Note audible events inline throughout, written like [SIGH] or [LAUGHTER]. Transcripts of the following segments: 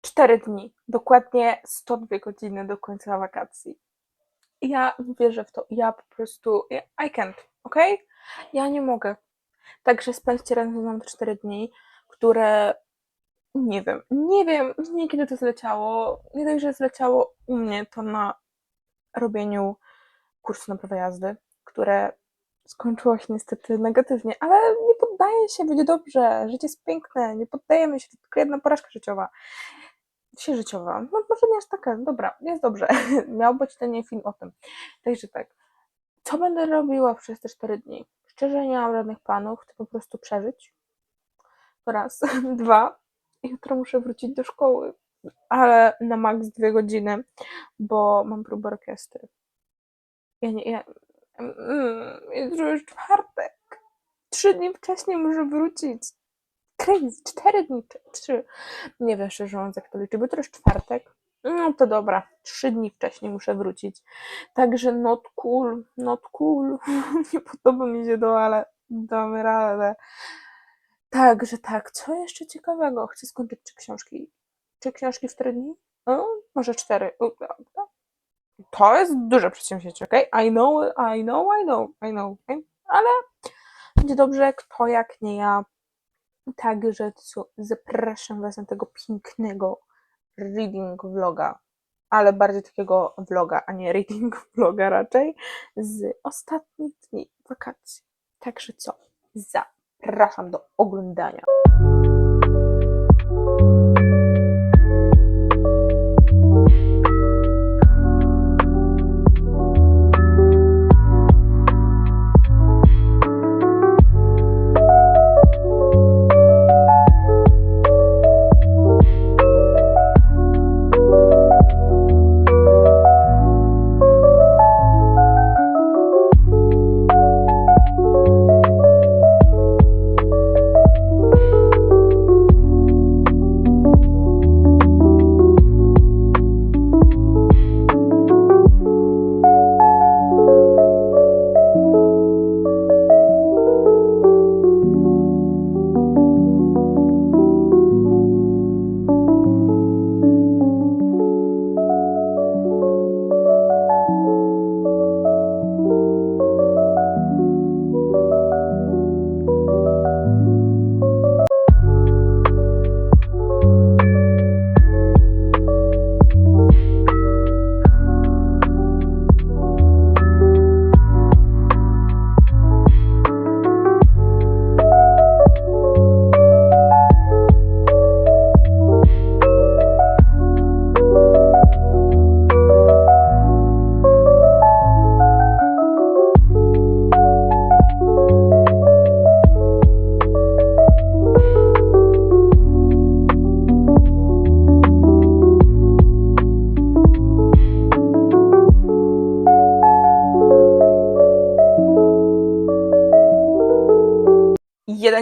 4 dni, dokładnie 102 godziny do końca wakacji. Ja nie wierzę w to. Ja po prostu. I can't, ok? Ja nie mogę. Także spędźcie razem ze mną te 4 dni, które. Nie wiem, nie wiem, nie kiedy to zleciało. Nie dość, że zleciało u mnie to na robieniu kursu na prawo jazdy, które skończyło się niestety negatywnie, ale nie poddaję się, będzie dobrze, życie jest piękne, nie poddajemy się, to tylko jedna porażka życiowa. Się życiowa, no może nie aż taka, dobra, jest dobrze. [LAUGHS] Miał być ten film o tym. Także tak, co będę robiła przez te 4 dni? Szczerze nie mam żadnych planów, chcę po prostu przeżyć. Raz. [LAUGHS] Dwa, jutro muszę wrócić do szkoły, ale na maks dwie godziny, bo mam próbę orkiestry. Ja nie, ja, mm, jutro już czwartek. Trzy dni wcześniej muszę wrócić. Crazy, cztery dni, trzy. Nie wiem szczerze mówiąc, jak to liczy, bo jutro jest czwartek. No to dobra, trzy dni wcześniej muszę wrócić. Także not cool, not cool. [LAUGHS] Nie podoba mi się to, ale damy radę. Także tak, co jeszcze ciekawego? Chcę skończyć trzy książki. Trzy książki w cztery dni? O, może cztery. To jest duże przedsięwzięcie, ok? I know, I know, I know, I know, ale będzie dobrze, kto jak nie ja. Także co, zapraszam Was na tego pięknego reading vloga, ale bardziej takiego vloga, a nie reading [LAUGHS] vloga raczej, z ostatnich dni wakacji. Także co, zapraszam do oglądania.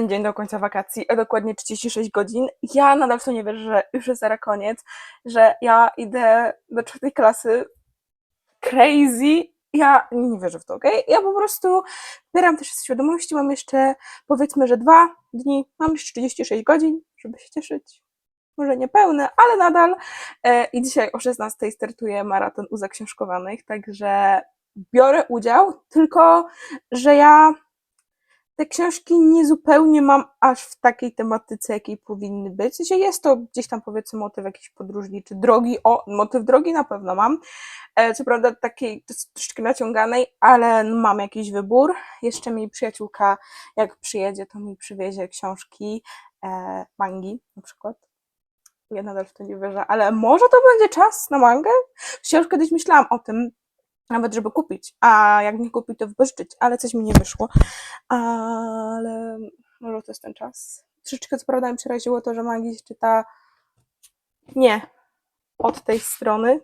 Dzień do końca wakacji, a dokładnie 36 godzin. Ja nadal w to nie wierzę, że już jest zaraz koniec, że ja idę do czwartej klasy. Crazy. Ja nie wierzę w to, okej? Ja po prostu bieram też z świadomości, mam jeszcze powiedzmy, że dwa dni, mam jeszcze 36 godzin, żeby się cieszyć. Może nie pełne, ale nadal. E, I dzisiaj o 16 startuje maraton u zaksiążkowanych, także biorę udział, tylko że ja te książki nie zupełnie mam aż w takiej tematyce, jakiej powinny być. W sensie jest to gdzieś tam powiedzmy motyw jakiś podróżni, czy drogi, o, motyw drogi na pewno mam. E, co prawda takiej troszeczkę naciąganej, ale mam jakiś wybór. Jeszcze mi przyjaciółka, jak przyjedzie, to mi przywiezie książki, e, mangi na przykład. Ja nadal w to nie wierzę, ale może to będzie czas na mangę? Już kiedyś myślałam o tym, nawet żeby kupić, a jak nie kupić, to wypożyczyć, ale coś mi nie wyszło. Ale może to jest ten czas. Troszeczkę co prawda mi przeraziło to, że mangi się czyta nie od tej strony,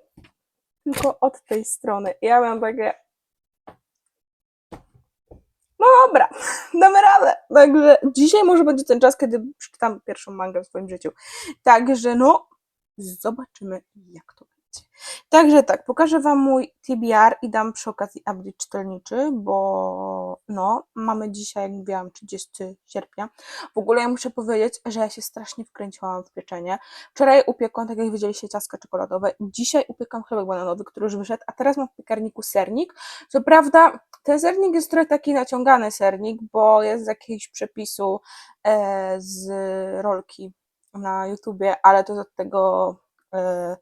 tylko od tej strony. Ja mam takie no dobra, [LAUGHS] damy radę. Także dzisiaj może będzie ten czas, kiedy przeczytam pierwszą mangę w swoim życiu. Także no, zobaczymy jak to. Także tak, pokażę Wam mój TBR i dam przy okazji update czytelniczy, bo no, mamy dzisiaj, jak mówiłam, 30 sierpnia. W ogóle ja muszę powiedzieć, że ja się strasznie wkręciłam w pieczenie. Wczoraj upiekłam, tak jak widzieliście, ciastka czekoladowe. Dzisiaj upiekam chlebek bananowy, który już wyszedł, a teraz mam w piekarniku sernik. Co prawda, ten sernik jest trochę taki naciągany sernik, bo jest z jakiegoś przepisu e, z rolki na YouTubie, ale to od tego e,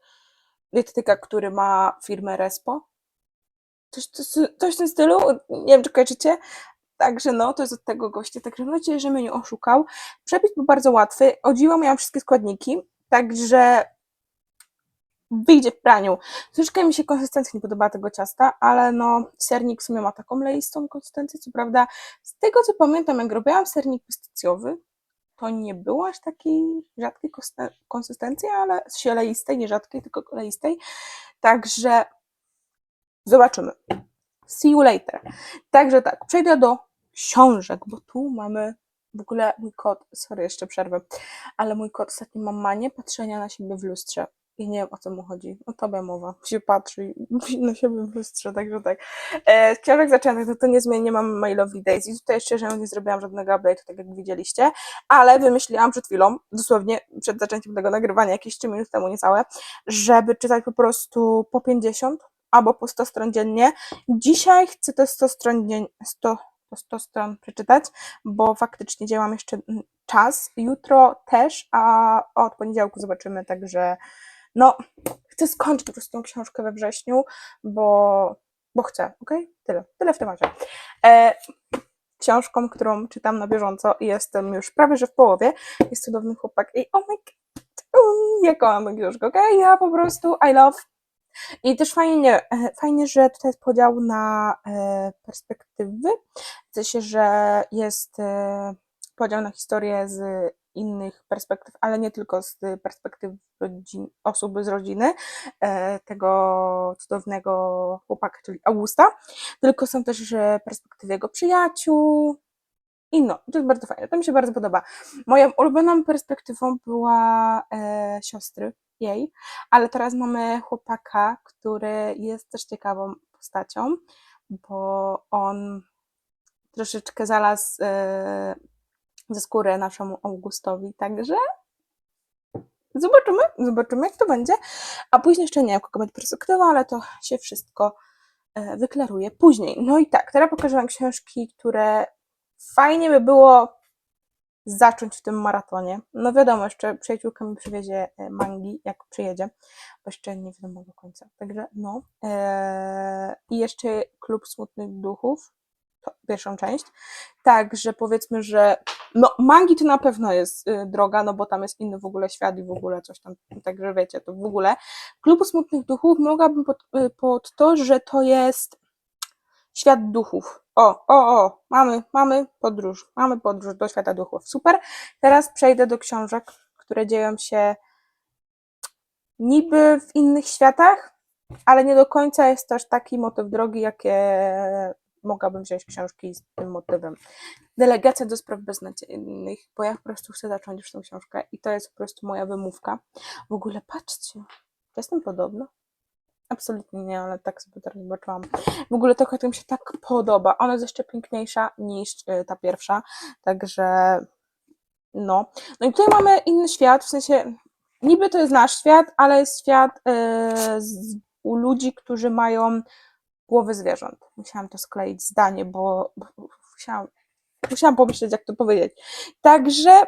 dietetyka, który ma firmę Respo. Coś, coś, coś w tym stylu, nie wiem czy kojarzycie. Także no, to jest od tego gościa, także mam nadzieję, że mnie nie oszukał. Przepis był bardzo łatwy, o dziwo miałam wszystkie składniki, także wyjdzie w praniu. Troszeczkę mi się konsystencja nie podobała tego ciasta, ale no sernik w sumie ma taką leistą konsystencję, co prawda z tego co pamiętam, jak robiłam sernik pistacjowy, to nie było aż takiej rzadkiej konsystencji, ale się leistej, nie rzadkiej, tylko leistej. Także zobaczymy. See you later. Także tak, przejdę do książek, bo tu mamy w ogóle mój kot, sorry, jeszcze przerwę, ale mój kot ostatnio ma manię patrzenia na siebie w lustrze. I nie wiem o co mu chodzi. O tobie mowa. Się patrzy na siebie w lustrze, także tak. E, książek zaczęłam, to, to niezmiennie mam My Lovely Days i tutaj szczerze nie zrobiłam żadnego update'u, tak jak widzieliście, ale wymyśliłam przed chwilą, dosłownie przed zaczęciem tego nagrywania, jakieś 3 minut temu niecałe, żeby czytać po prostu po 50 albo po 100 stron dziennie. Dzisiaj chcę te 100 stron, dzien- 100, to 100 stron przeczytać, bo faktycznie działam jeszcze mm, czas. Jutro też, a od poniedziałku zobaczymy, także no, chcę skończyć po prostu tą książkę we wrześniu, bo, bo chcę, ok? Tyle, tyle w temacie. E, książką, którą czytam na bieżąco i jestem już prawie, że w połowie, jest Cudowny Chłopak i oh my god, um, jak kocham tę książkę, ok? Ja po prostu I love i też fajnie, e, fajnie, że tutaj jest podział na e, perspektywy, w sensie, że jest e, podział na historię z innych perspektyw, ale nie tylko z perspektyw rodzin, osób z rodziny e, tego cudownego chłopaka, czyli Augusta, tylko są też e, perspektywy jego przyjaciół. I no, to jest bardzo fajne, to mi się bardzo podoba. Moją ulubioną perspektywą była e, siostry jej, ale teraz mamy chłopaka, który jest też ciekawą postacią, bo on troszeczkę znalazł e, ze skóry naszemu Augustowi, także zobaczymy, zobaczymy jak to będzie. A później jeszcze nie wiem, kogo będzie perspektywa, ale to się wszystko e, wyklaruje później. No i tak, teraz pokażę Wam książki, które fajnie by było zacząć w tym maratonie. No wiadomo, jeszcze przyjaciółka mi przywiezie e, mangi, jak przyjedzie, bo jeszcze nie wiadomo do końca. Także no. Eee, I jeszcze Klub Smutnych Duchów, pierwszą część. Także powiedzmy, że no mangi to na pewno jest y, droga, no bo tam jest inny w ogóle świat i w ogóle coś tam, także wiecie, to w ogóle. Klubu Smutnych Duchów mogłabym pod, y, pod to, że to jest świat duchów. O, o, o, mamy, mamy podróż, mamy podróż do świata duchów. Super. Teraz przejdę do książek, które dzieją się niby w innych światach, ale nie do końca jest też taki motyw drogi, jakie mogłabym wziąć książki z tym motywem. Delegacja do spraw beznadziejnych, bo ja po prostu chcę zacząć już tą książkę i to jest po prostu moja wymówka. W ogóle patrzcie, jestem podobna. Absolutnie nie, ale tak sobie teraz zobaczyłam. W ogóle ta kartka mi się tak podoba. Ona jest jeszcze piękniejsza niż y, ta pierwsza, także no. No i tutaj mamy inny świat, w sensie niby to jest nasz świat, ale jest świat y, z, u ludzi, którzy mają głowy zwierząt. Musiałam to skleić zdanie, bo, bo musiałam, musiałam pomyśleć, jak to powiedzieć. Także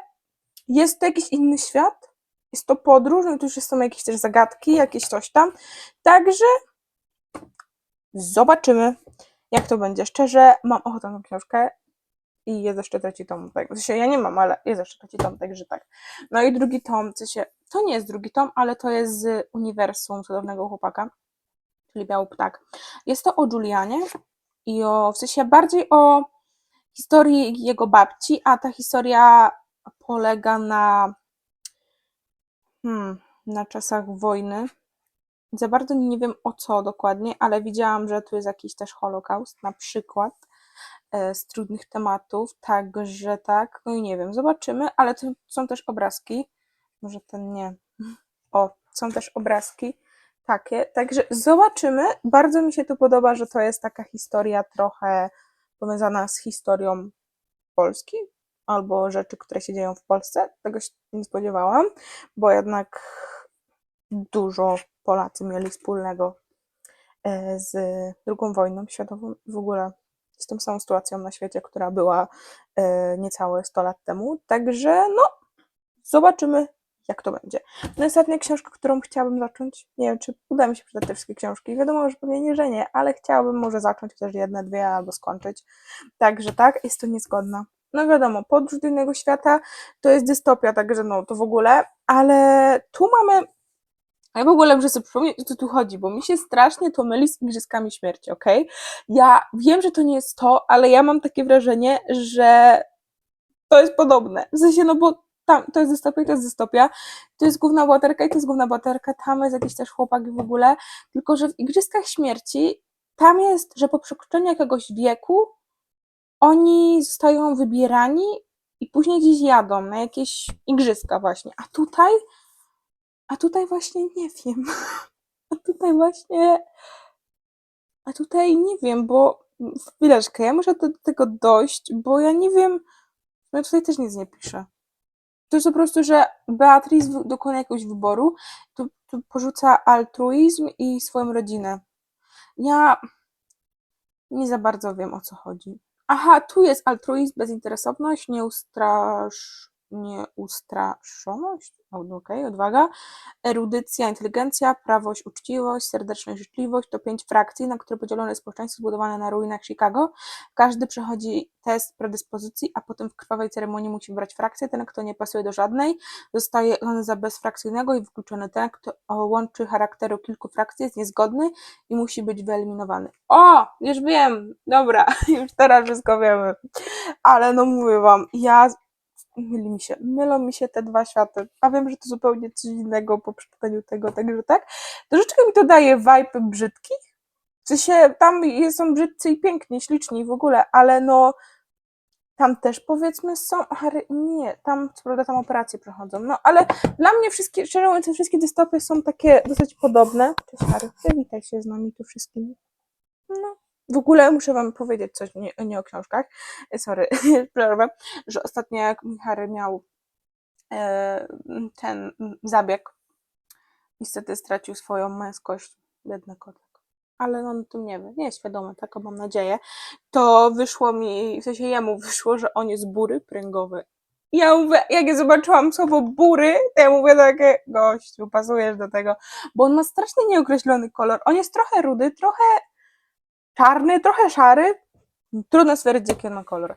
jest to jakiś inny świat, jest to podróż, no to już są jakieś też zagadki, jakieś coś tam. Także zobaczymy, jak to będzie. Szczerze, mam ochotę na książkę i jest jeszcze trzeci tom. Tak. W sensie ja nie mam, ale jest jeszcze trzeci tom, także tak. No i drugi tom, w sensie, to nie jest drugi tom, ale to jest z uniwersum cudownego chłopaka, czyli Biały Ptak. Jest to o Julianie i o, w sensie bardziej o historii jego babci, a ta historia polega na hmm, na czasach wojny. Za bardzo nie wiem o co dokładnie, ale widziałam, że tu jest jakiś też Holokaust, na przykład e, z trudnych tematów, także tak, no i nie wiem, zobaczymy, ale są też obrazki, może ten nie, [LAUGHS] o, są też obrazki, takie, także zobaczymy. Bardzo mi się to podoba, że to jest taka historia trochę powiązana z historią Polski albo rzeczy, które się dzieją w Polsce. Tego się nie spodziewałam, bo jednak dużo Polacy mieli wspólnego e, z II wojną światową w ogóle z tą samą sytuacją na świecie, która była e, niecałe 100 lat temu. Także no, zobaczymy, jak to będzie. No ostatnia książka, którą chciałabym zacząć, nie wiem, czy uda mi się przeczytać te wszystkie książki. Wiadomo, że pewnie nie, że nie, ale chciałabym może zacząć chociaż jedne, dwie albo skończyć. Także tak, jest to niezgodna. No wiadomo, podróż do innego świata to jest dystopia, także no to w ogóle, ale tu mamy ja w ogóle muszę sobie przypomnieć, o co tu chodzi, bo mi się strasznie to myli z Igrzyskami Śmierci, okej? Ja wiem, że to nie jest to, ale ja mam takie wrażenie, że to jest podobne. W sensie, no bo tam, to jest dystopia to jest dystopia. To jest główna bohaterka i to jest główna bohaterka, tam jest jakiś też chłopak w ogóle. Tylko, że w Igrzyskach Śmierci tam jest, że po przekroczeniu jakiegoś wieku oni zostają wybierani i później gdzieś jadą na jakieś igrzyska właśnie. A tutaj a tutaj właśnie nie wiem. [LAUGHS] A tutaj właśnie. A tutaj nie wiem, bo chwileczkę, ja muszę do tego dojść, bo ja nie wiem. No tutaj też nic nie pisze. To jest po prostu, że Beatrice wy- dokona jakiegoś wyboru, to, to porzuca altruizm i swoją rodzinę. Ja nie za bardzo wiem o co chodzi. Aha, tu jest altruizm, bezinteresowność, nieustrasz... nieustraszoność, o, no okej, odwaga, erudycja, inteligencja, prawość, uczciwość, serdeczność, życzliwość to pięć frakcji, na które podzielone jest społeczeństwo zbudowane na ruinach Chicago. Każdy przechodzi test predyspozycji, a potem w krwawej ceremonii musi wybrać frakcję. Ten, kto nie pasuje do żadnej, zostaje uznany za bezfrakcyjnego i wykluczony. Ten, kto łączy charakteru kilku frakcji, jest niezgodny i musi być wyeliminowany. O, już wiem, dobra, [LAUGHS] już teraz wszystko wiemy. Ale no mówię wam, ja myli mi się, mylą mi się te dwa światy, a wiem, że to zupełnie coś innego po przeczytaniu tego, także tak. Troszeczkę mi to daje vibe brzydki, w sensie tam są brzydcy i piękni, śliczni w ogóle, ale no tam też powiedzmy są, nie, tam co prawda tam operacje przechodzą, no ale dla mnie wszystkie, szczerze mówiąc, wszystkie dystopie są takie dosyć podobne. Cześć Harry, witaj się z nami tu wszystkimi. No, w ogóle muszę wam powiedzieć coś nie, nie o książkach, E, sorry, [LAUGHS] przerwę, że ostatnio jak Harry miał e, ten zabieg, niestety stracił swoją męskość, biedny kotek. Ale on o tym nie wie, nie jest świadomy, taką mam nadzieję. To wyszło mi, w sensie jemu wyszło, że on jest bury pręgowy. Ja mówię, jak ja zobaczyłam słowo bury, to ja mówię takie, gościu, pasujesz do tego, bo on ma strasznie nieokreślony kolor. On jest trochę rudy, trochę czarny, trochę szary. Trudno stwierdzić, jaki ma kolor.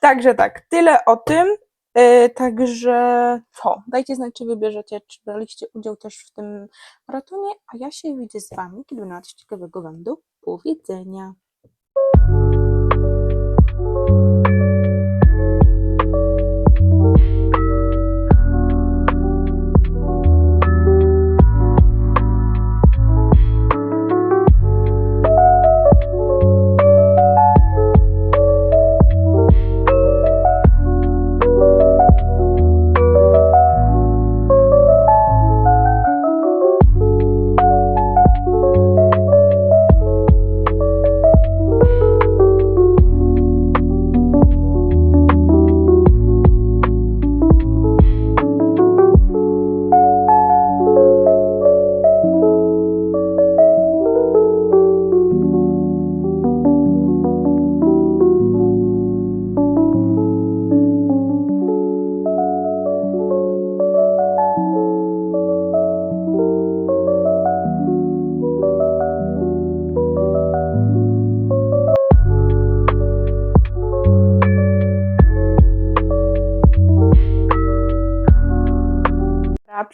Także tak, tyle o tym. Yy, także co? Dajcie znać, czy wybierzecie, czy braliście udział też w tym maratonie, a ja się widzę z Wami, kiedy coś ciekawego Wam do powiedzenia.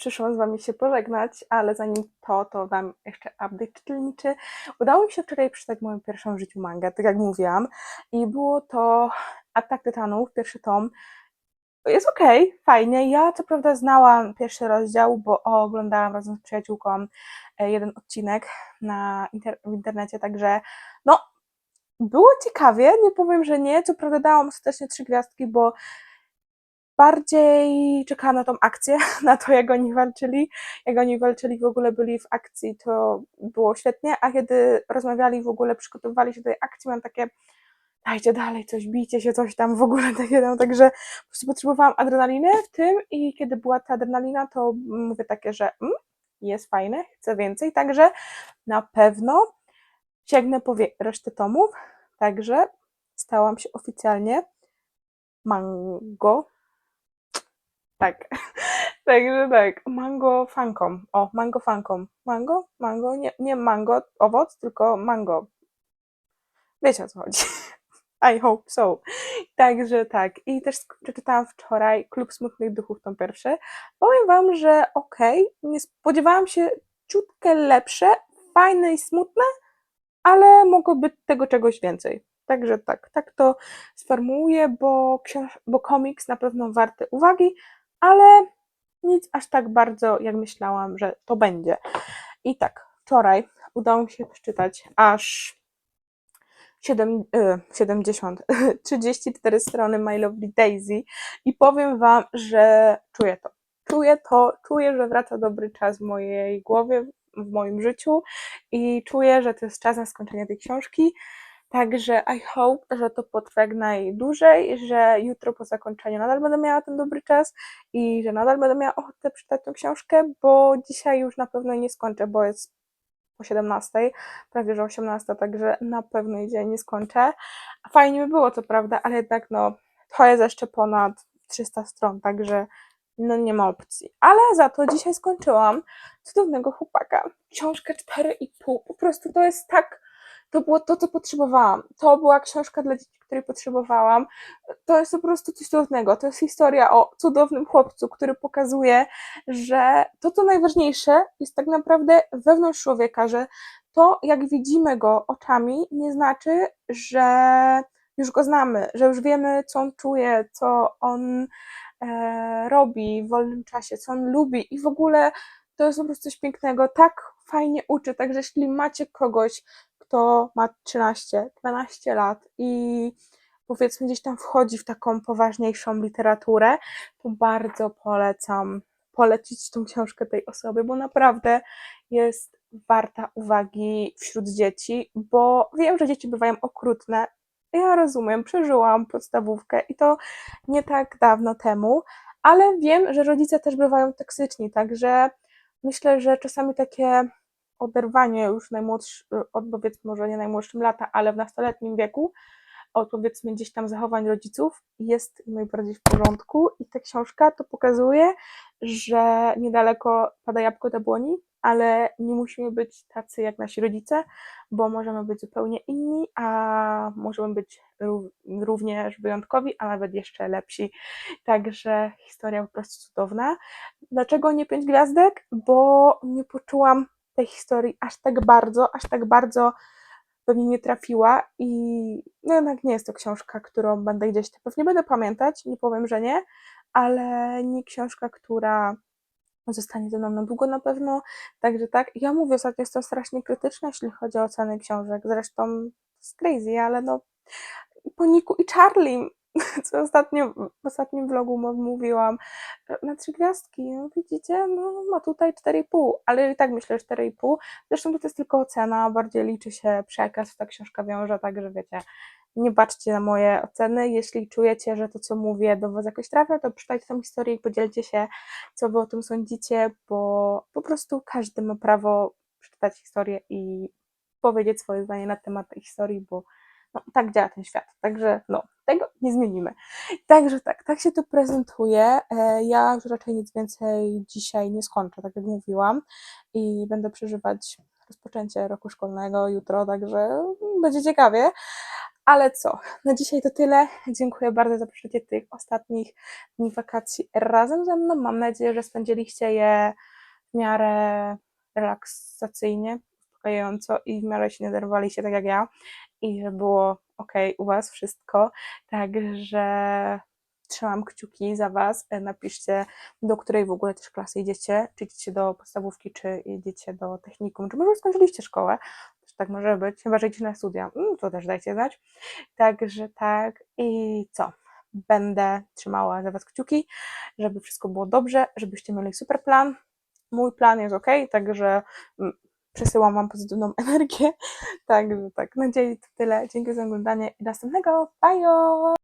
Przyszłam z Wami się pożegnać, ale zanim to, to Wam jeszcze update czytelniczy. Udało mi się wczoraj przeczytać moją pierwszą w życiu mangę, tak jak mówiłam, i było to Atak Tytanów, pierwszy tom. Jest okej, fajnie. Ja co prawda znałam pierwszy rozdział, bo oglądałam razem z przyjaciółką e, jeden odcinek na inter- w internecie, także no, było ciekawie, nie powiem, że nie. Co prawda dałam ostatecznie trzy gwiazdki, bo bardziej czekałam na tą akcję, [LAUGHS] na to jak oni walczyli. Jak oni walczyli, w ogóle byli w akcji, to było świetnie, a kiedy rozmawiali, w ogóle przygotowywali się do tej akcji, mam takie dajcie dalej, coś, bijcie się, coś tam w ogóle takie tam, także po prostu potrzebowałam adrenaliny w tym i kiedy była ta adrenalina, to mówię takie, że mm, jest fajne, chcę więcej, także na pewno sięgnę po resztę tomów, także stałam się oficjalnie mango. Tak, [LAUGHS] także tak, mango fanką. O, mango fanką. Mango? Mango? Nie, nie mango, owoc, tylko mango. Wiecie o co chodzi. [LAUGHS] I hope so. Także tak. I też przeczytałam wczoraj Klub Smutnych Duchów, tą pierwszy. Powiem wam, że okej, nie spodziewałam się ciutkę lepsze, fajne i smutne, ale mogło być tego czegoś więcej. Także tak, tak to sformułuję, bo, książ- bo komiks na pewno warty uwagi, ale nic aż tak bardzo, jak myślałam, że to będzie. I tak, wczoraj udało mi się przeczytać aż 7, y, 70, 34 [LAUGHS] strony My Lovely Daisy i powiem Wam, że czuję to. Czuję to, czuję, że wraca dobry czas w mojej głowie, w moim życiu i czuję, że to jest czas na skończenie tej książki. Także I hope, że to potrwa jak najdłużej, że jutro po zakończeniu nadal będę miała ten dobry czas i że nadal będę miała ochotę przeczytać tę książkę, bo dzisiaj już na pewno nie skończę, bo jest po 17, prawie że 18, także na pewno jej dzień nie skończę. Fajnie by było, co prawda, ale jednak no, to jest jeszcze ponad 300 stron, także no nie ma opcji. Ale za to dzisiaj skończyłam Cudownego Chłopaka. Książkę 4,5. Po prostu to jest tak, to było to, co potrzebowałam. To była książka dla dzieci, której potrzebowałam. To jest po prostu coś cudownego. To jest historia o cudownym chłopcu, który pokazuje, że to, co najważniejsze, jest tak naprawdę wewnątrz człowieka, że to, jak widzimy go oczami, nie znaczy, że już go znamy, że już wiemy, co on czuje, co on e, robi w wolnym czasie, co on lubi i w ogóle to jest po prostu coś pięknego. Tak fajnie uczy. Także jeśli macie kogoś, kto ma 13, 12 lat i powiedzmy gdzieś tam wchodzi w taką poważniejszą literaturę, to bardzo polecam polecić tą książkę tej osobie, bo naprawdę jest warta uwagi wśród dzieci, bo wiem, że dzieci bywają okrutne. Ja rozumiem, przeżyłam podstawówkę i to nie tak dawno temu, ale wiem, że rodzice też bywają toksyczni, także myślę, że czasami takie oderwanie już najmłodszy, od powiedzmy może nie najmłodszym lata, ale w nastoletnim wieku, od powiedzmy gdzieś tam zachowań rodziców jest najbardziej w porządku i ta książka to pokazuje, że niedaleko pada jabłko do błoni, ale nie musimy być tacy jak nasi rodzice, bo możemy być zupełnie inni, a możemy być ró- również wyjątkowi, a nawet jeszcze lepsi. Także historia po prostu cudowna. Dlaczego nie pięć gwiazdek? Bo nie poczułam tej historii aż tak bardzo, aż tak bardzo do mnie nie trafiła i no jednak nie jest to książka, którą będę gdzieś, pewnie będę pamiętać, nie powiem, że nie, ale nie książka, która zostanie ze mną na długo na pewno, także tak, ja mówię, ostatnio jestem strasznie krytyczna, jeśli chodzi o oceny książek, zresztą to crazy, ale no po Niku i Charlie, [LAUGHS] co ostatnio, w ostatnim vlogu mówiłam, że na trzy gwiazdki, no widzicie, no ma tutaj 4,5, ale i tak myślę, że 4,5, zresztą to jest tylko ocena, bardziej liczy się przekaz, ta książka wiąże, także wiecie, nie patrzcie na moje oceny, jeśli czujecie, że to co mówię do was jakoś trafia, to przeczytajcie tą historię i podzielcie się, co wy o tym sądzicie, bo po prostu każdy ma prawo przeczytać historię i powiedzieć swoje zdanie na temat tej historii, bo no, tak działa ten świat. Także no, tego nie zmienimy. Także tak, tak się to prezentuje. Ja już raczej nic więcej dzisiaj nie skończę, tak jak mówiłam, i będę przeżywać rozpoczęcie roku szkolnego jutro, także będzie ciekawie. Ale co, na dzisiaj to tyle. Dziękuję bardzo za przeżycie tych ostatnich dni wakacji razem ze mną. Mam nadzieję, że spędziliście je w miarę relaksacyjnie, uspokajająco i w miarę się nie denerwowaliście tak jak ja i że było ok u Was wszystko. Także trzymam kciuki za Was. E, Napiszcie, do której w ogóle też klasy idziecie. Czy idziecie do podstawówki, czy idziecie do technikum, czy może skończyliście szkołę. Też tak może być, chyba że idziecie na studia. Mm, To też dajcie znać. Także tak. I co? będę trzymała za Was kciuki, żeby wszystko było dobrze, żebyście mieli super plan. Mój plan jest ok, także mm, przesyłam Wam pozytywną [LAUGHS] energię. Także tak, na dzisiaj to tyle. Dzięki za oglądanie i następnego. Bye!